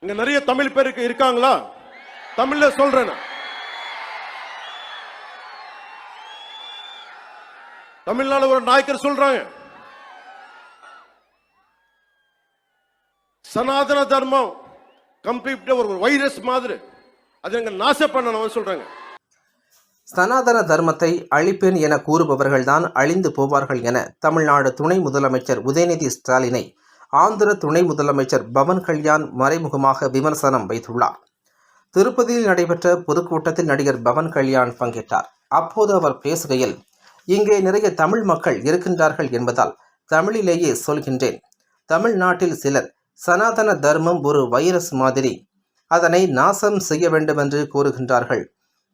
இங்க நிறைய தமிழ் பேருக்கு இருக்காங்களா? தமிழ்ல சொல்றேன் தமிழ்நாடு ஒரு நாயக்கர் சொல்றாங்க. சனாதன தர்மம் கம்ப்ளீட் ஒரு வைரஸ் மாதிரி. அது எங்க நாச பண்ணணும் சொல்றாங்க. சனாதன தர்மத்தை அழிப்பேன் என கூறுபவர்கள்தான் அழிந்து போவார்கள் என தமிழ்நாடு துணை முதலமைச்சர் உதயநிதி ஸ்டாலினை ஆந்திர துணை முதலமைச்சர் பவன் கல்யாண் மறைமுகமாக விமர்சனம் வைத்துள்ளார். திருப்பதியில் நடைபெற்ற பொதுக்கூட்டத்தில் நடிகர் பவன் கல்யாண் பங்கேற்றார். அப்போது அவர் பேசுகையில் இங்கே நிறைய தமிழ் மக்கள் இருக்கின்றார்கள் என்பதால் தமிழிலேயே சொல்கின்றேன். தமிழ்நாட்டில் சிலர் சனாதன தர்மம் ஒரு வைரஸ் மாதிரி. அதனை நாசம் செய்ய வேண்டுமென்று கூறுகின்றார்கள்.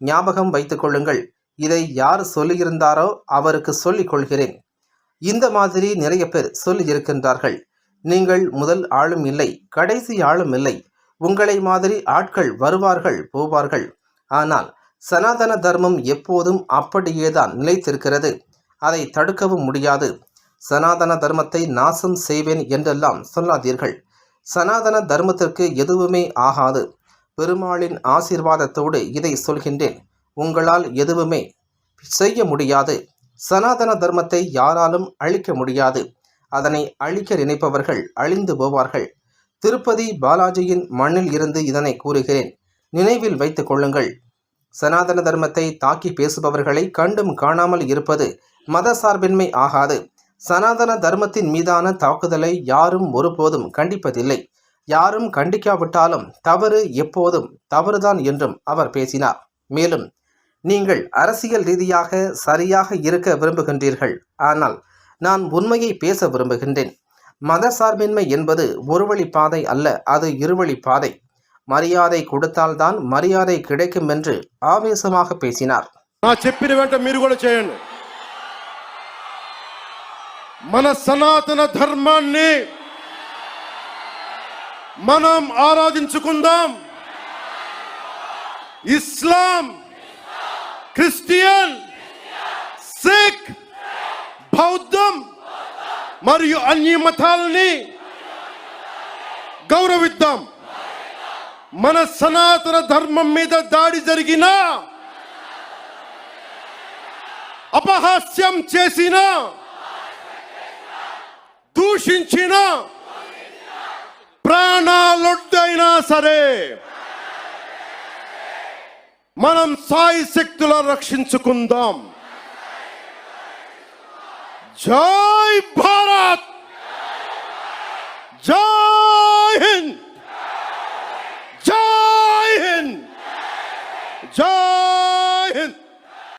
ஞாபகம் வைத்துக்கொள்ளுங்கள் இதை யார் சொல்லியிருந்தாரோ அவருக்கு சொல்லிக் கொள்கிறேன். இந்த மாதிரி நிறைய பேர் சொல்லி இருக்கின்றார்கள் நீங்கள் முதல் ஆளும் இல்லை கடைசி ஆளும் இல்லை. உங்களை மாதிரி ஆட்கள் வருவார்கள் போவார்கள். ஆனால் சனாதன தர்மம் எப்போதும் அப்படியேதான் நிலைத்திருக்கிறது. அதை தடுக்கவும் முடியாது. சனாதன தர்மத்தை நாசம் செய்வேன் என்றெல்லாம் சொல்லாதீர்கள். சனாதன தர்மத்திற்கு எதுவுமே ஆகாது. பெருமாளின் ஆசீர்வாதத்தோடு இதை சொல்கின்றேன். உங்களால் எதுவுமே செய்ய முடியாது. சனாதன தர்மத்தை யாராலும் அழிக்க முடியாது. அதனை அழிக்க நினைப்பவர்கள் அழிந்து போவார்கள். திருப்பதி பாலாஜியின் மண்ணில் இருந்து இதனை கூறுகிறேன். நினைவில் வைத்து கொள்ளுங்கள். சனாதன தர்மத்தை தாக்கி பேசுபவர்களை கண்டும் காணாமல் இருப்பது மத சார்பின்மை ஆகாது. சனாதன தர்மத்தின் மீதான தாக்குதலை யாரும் ஒருபோதும் கண்டிப்பதில்லை. யாரும் கண்டிக்காவிட்டாலும் தவறு எப்போதும் தவறுதான் என்றும் அவர் பேசினார். மேலும் நீங்கள் அரசியல் ரீதியாக சரியாக இருக்க விரும்புகின்றீர்கள். ஆனால் நான் உண்மையை பேச விரும்புகின்றேன் மத சார்பின்மை என்பது ஒருவழி பாதை அல்ல அது இருவழி பாதை மரியாதை கொடுத்தால்தான் மரியாதை கிடைக்கும் என்று ஆவேசமாக பேசினார் నా చెప్పిన వెంట మీరు కూడా చేయండి మన సనాతన ధర్మాన్ని మనం ఆరాధించుకుందాం ఇస్లాం క్రిస్టియన్ మరియు అన్ని మతాలని గౌరవిద్దాం. మన సనాతన ధర్మం మీద దాడి జరిగిన అపహాస్యం చేసిన దూషించిన ప్రాణాలొడ్డైనా సరే మనం సాయి శక్తుల రక్షించుకుందాం. జై জয় ভারত জয় হিন্দ জয় হিন্দ জয়